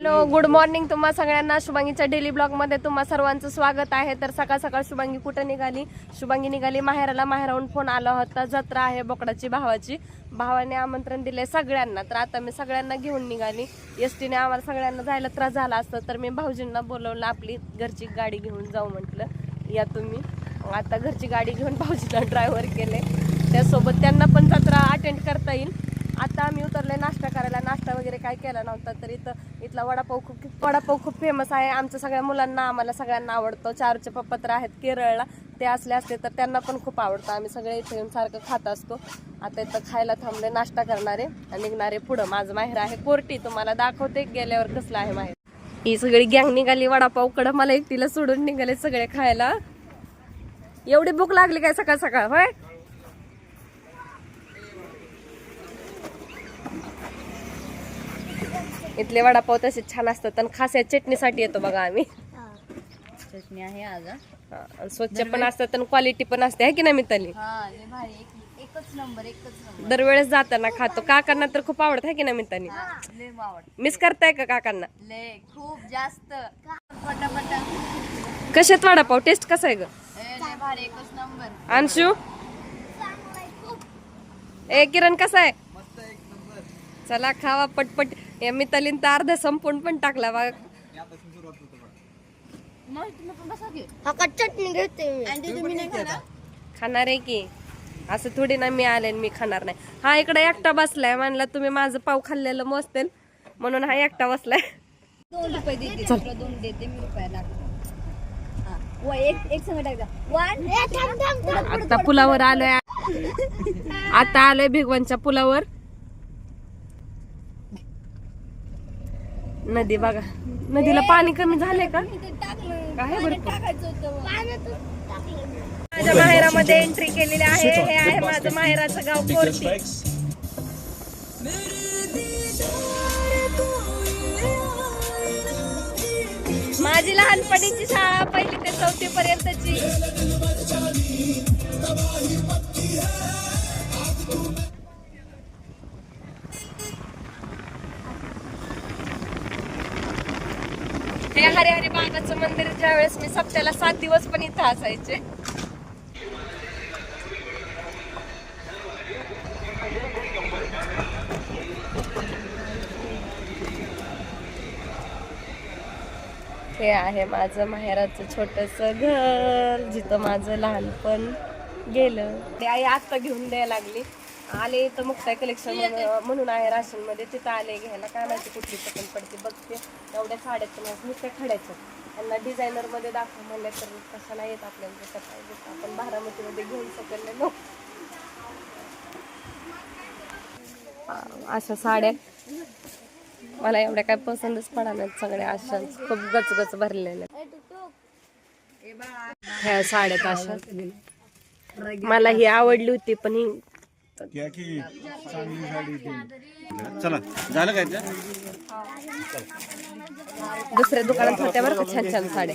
Hello good morning तुम्हा सगळ्यांना. शुभांगीच्या daily ब्लॉगमध्ये तुम्हा सर्वांचं स्वागत आहे. तर सकाळ सकाळ शुभांगी कुठं निघाली? शुभांगी निघाली माहेराला. माहेराहून फोन आला होता. जत्रा आहे बोकडाची भावाची. भावाने आमंत्रण दिले सगळ्यांना. तर आता मी सगळ्यांना घेऊन निघाली. एस टीने आम्हाला सगळ्यांना जायला त्रास झाला असतं तर मी भाऊजींना बोलवलं आपली घरची गाडी घेऊन जाऊ म्हटलं. या तुम्ही. आता घरची गाडी घेऊन भाऊजीला ड्रायव्हर केले त्यासोबत त्यांना पण जत्रा अटेंड करता येईल. आता आम्ही उतरले नाश्ता करायला. नाश्ता वगैरे काय केला नव्हता तर इथं इथला वडापाव खूप वडापाव खूप फेमस आहे. आमच्या सगळ्या मुलांना आम्हाला सगळ्यांना आवडतो. चारचे पप्पा तर आहेत केरळला. ते असले असते तर त्यांना पण खूप आवडतं. आम्ही सगळे इथे येऊन सारखं खात असतो. आता इथं खायला थांबले नाश्ता करणारे आणि निघणारे पुढं. माझं माहेर आहे कोर्टी. तुम्हाला दाखवते गेल्यावर कसलं आहे माहेर. ही सगळी गँग निघाली वडापाव कडं. मला एकटीला सोडून निघाले सगळे खायला. एवढी भूक लागली काय सकाळ सकाळ होय? इथले वडापाव तसे छान असतात आणि खास या चटणीसाठी येतो बघा आम्ही. चटणी आहे आज हा. स्वच्छ पण असतात आणि क्वालिटी पण असते आहे की नाही मिताली? हा लय भारी. एक- एकच नंबर एकच नंबर दरवेळेस जाताना खातो. काकांना तर खूप आवडत आहे की नाही मिताली? हा, लय आवड मिस करताय का काकांना? लय खूप जास्त. पटापटा. कशात वडापाव? टेस्ट कसा आहे ग? ए, लय भारी एकच नंबर अंशू? ए किरण कसा आहे? चला खावा पटपट. या मितालीन तर अर्धा संपून पण टाकला बघ मग तुम्ही पण बसा की. हा चटणी घेते मी. आणि तुम्ही नाही खाणार? खाणार आहे की. असं थोडी ना मी आले आणि मी खाणार नाही. हा इकडे एकटा बसलाय. म्हणला तुम्ही माझं पाव खाल्लेलं मस्तेल म्हणून हा एकटा बसलाय. दोन रुपये देते तुला दोन देते मी रुपयाला हा. व एक एक संग टाकजा वन आता पुलावर आलोय. आता आलोय भिगवणच्या पुलावर. नदी बघा. नदीला पाणी कमी झालंय का? काय बरं टाकायचं होतं माझ्या माहेरामध्ये एंट्री केलेली आहे. हे आहे माझं माहेराचं गाव कोरटी. माझी लहानपणीची शाळा पहिली ते चौथी पर्यंतची. हे हरे हरे बागाचं मंदिर ज्या वेळेस मी सप्त्याला सात दिवस पण इथं असायचे. हे आहे माझं माहेराचं छोटस घर जिथं माझं लहानपण गेलं. ते आई आत्ता घेऊन द्यायला लागली. आले तर मुक्ताय कलेक्शन म्हणून आहे राशनमध्ये तिथं आले घ्यायला काय माहिती कुठली पसंत पडते बघते. एवढ्या साड्याचं नाही नुसत्या खड्याचं त्यांना डिझायनरमध्ये दाखव म्हणलं तर कशाला येत आपल्याला जसं पाहिजे आपण बारामतीमध्ये घेऊन शकले अशा साड्या. मला एवढ्या काय पसंतच पडा नाहीत सगळ्या अशा. खूप गचगच भरलेल्या. ह्या साड्यात अशा मला ही आवडली होती पण ही घ्या की चांगली साडी ती. चला झालं काय त्या दुसऱ्या दुकानात होत्या बरं का छान छान साड्या.